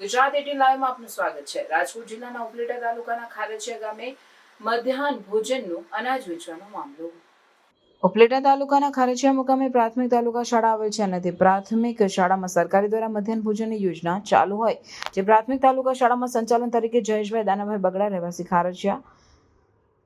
Gujarat eighteen લાઈવમાં આપનું સ્વાગત છે. રાજકોટ જિલ્લાના ઉપલેટા તાલુકાના ખારેચિયા ગામે મધ્યાહન ભોજનનું અનાજ વેચવાનો મામલો. ઉપલેટા તાલુકાના ખારેચિયા મુકામે પ્રાથમિક તાલુકા શાળા આવેલ છે અને તે પ્રાથમિક શાળામાં સરકારી દ્વારા મધ્યાહન ભોજનની યોજના ચાલુ હોય. જે પ્રાથમિક તાલુકા શાળામાં સંચાલન તરીકે જયેશભાઈ દાનાભાઈ બગડા રહેવાસી ખારચિયા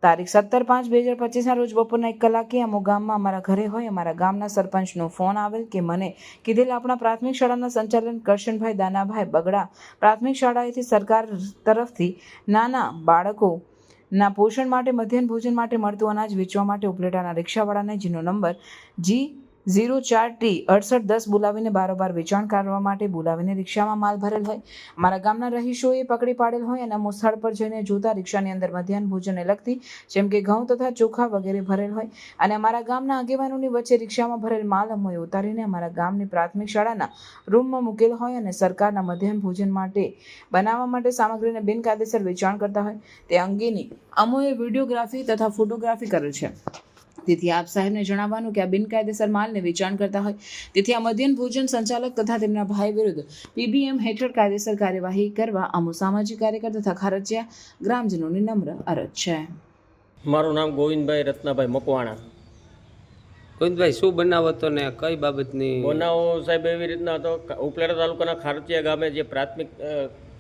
તારીખ સત્તર પાંચ બે હજાર પચીસના રોજ બપોરના એક કલાકે અમુક ગામમાં અમારા ઘરે હોય, અમારા ગામના સરપંચનો ફોન આવેલ કે મને કીધેલ આપણા પ્રાથમિક શાળાના સંચાલન કરશનભાઈ દાનાભાઈ બગડા પ્રાથમિક શાળાએથી સરકાર તરફથી નાના બાળકો ના પોષણ માટે, મધ્યાહન ભોજન માટે મળતું અનાજ વેચવા માટે ઉપલેટાના રિક્ષાવાળાને, જેનો નંબર જી ઝીરો ચાર ટી અડસઠ દસ બોલાવીને બારોબાર વેચાણ કરવા માટે બોલાવીને રિક્ષામાં માલ ભરેલ હોય. અમારા ગામના રહીશોએ પકડી પાડેલ હોય અને અમુક સ્થળ પર જઈને જોતા રિક્ષાની અંદર મધ્યાહન ભોજનને લગતી જેમ કે ઘઉં તથા ચોખા વગેરે ભરેલ હોય. અને અમારા ગામના આગેવાનોની વચ્ચે રિક્ષામાં ભરેલ માલ અમોએ ઉતારીને અમારા ગામની પ્રાથમિક શાળાના રૂમમાં મૂકેલ હોય અને સરકારના મધ્યાહન ભોજન માટે બનાવવા માટે સામગ્રીને બિનકાયદેસર વેચાણ કરતા હોય. તે અંગેની અમોએ વિડીયોગ્રાફી તથા ફોટોગ્રાફી કરેલ છે. તેથી આપ સાહેબને જણાવવાનું કે આ બિનકાયદેસર માલને વેચાણ કરતા હોય તેથી આ મધ્યાહન ભોજન સંચાલક તથા તેમના ભાઈ વિરુદ્ધ પીબીએમ હેઠળ કાયદેસર કાર્યવાહી કરવા અમુ સામાજિક કાર્યકર તથા ખારજિયા ગ્રામજનોની નમ્ર અરજ છે. મારું નામ ગોવિંદભાઈ રત્નાભાઈ મકવાણા. ગોવિંદભાઈ શું બનાવો હતો ને કઈ બાબતની? બનાવો સાહેબ એવી રીતના હતો ઉપલેટા તાલુકાના ખારચિયા ગામે જે પ્રાથમિક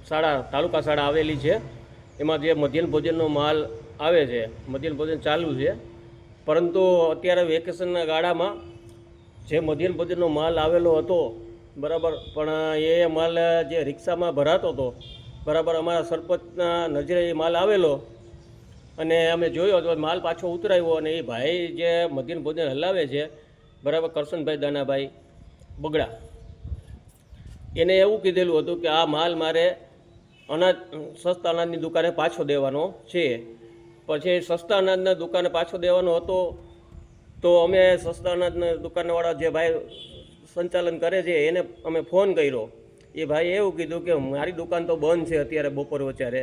શાળા તાલુકા શાળા આવેલી છે એમાં જે મધ્યાહન ભોજનનો માલ આવે છે મધ્યાહન ભોજન ચાલુ છે પરંતુ અત્યારે વેકેશનના ગાળામાં જે મધ્યાહન ભોજનનો માલ આવેલો હતો, બરાબર, પણ એ માલ જે રિક્ષામાં ભરાતો હતો, બરાબર, અમારા સરપંચના નજરે એ માલ આવેલો અને અમે જોયો તો માલ પાછો ઉતરાવ્યો અને એ ભાઈ જે મધ્યાહન ભોજન હલાવે છે, બરાબર, કરશનભાઈ દાનાભાઈ બગડા, એને એવું કીધેલું હતું કે આ માલ મારે અનાજ, સસ્તા અનાજની દુકાને પાછો દેવાનો છે. પછી સસ્તા અનાજના દુકાને પાછો દેવાનો હતો. તો અમે સસ્તા અનાજના દુકાનવાળા જે ભાઈ સંચાલન કરે છે, એને અમે ફોન કર્યો. એ ભાઈ એવું કીધું કે મારી દુકાન તો બંધ છે અત્યારે બપોર વચારે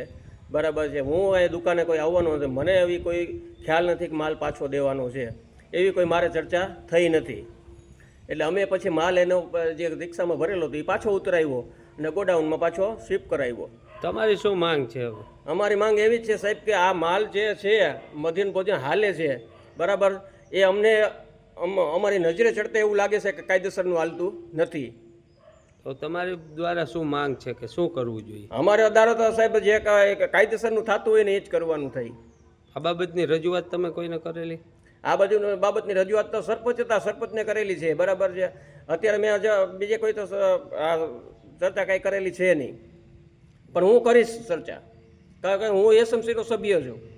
બરાબર છે. હું એ દુકાને કોઈ આવવાનો નથી. મને એવી કોઈ ખ્યાલ નથી કે માલ પાછો દેવાનો છે. એવી કોઈ મારે ચર્ચા થઈ નથી. એટલે અમે પછી માલ એનો જે રિક્ષામાં ભરેલો હતો, એ પાછો ઉતરાવ્યો અને ગોડાઉનમાં પાછો શિફ્ટ કરાવ્યો. તમારી શું માંગ છે હવે? અમારી માંગ એવી જ છે સાહેબ કે આ માલ જે છે મધીન ભોજન હાલે છે બરાબર? એ અમને અમારી નજરે ચડતા એવું લાગે છે કે કાયદેસરનું હાલતું નથી. તો તમારી દ્વારા શું માંગ છે કે શું કરવું જોઈએ? અમારે અદાલત સાહેબ જે કાયદેસરનું થતું હોય ને એ જ કરવાનું થાય. આ બાબતની રજૂઆત તમે કોઈને કરેલી? આ બાજુ બાબતની રજૂઆત તો સરપંચ હતા સરપંચને કરેલી છે બરાબર છે. અત્યારે મેં બીજે કોઈ તો ચર્ચા કાંઈ કરેલી છે નહીં. પણ હું કરીશ ચર્ચા. કારણ કે હું એસએમસીનો સભ્ય છું.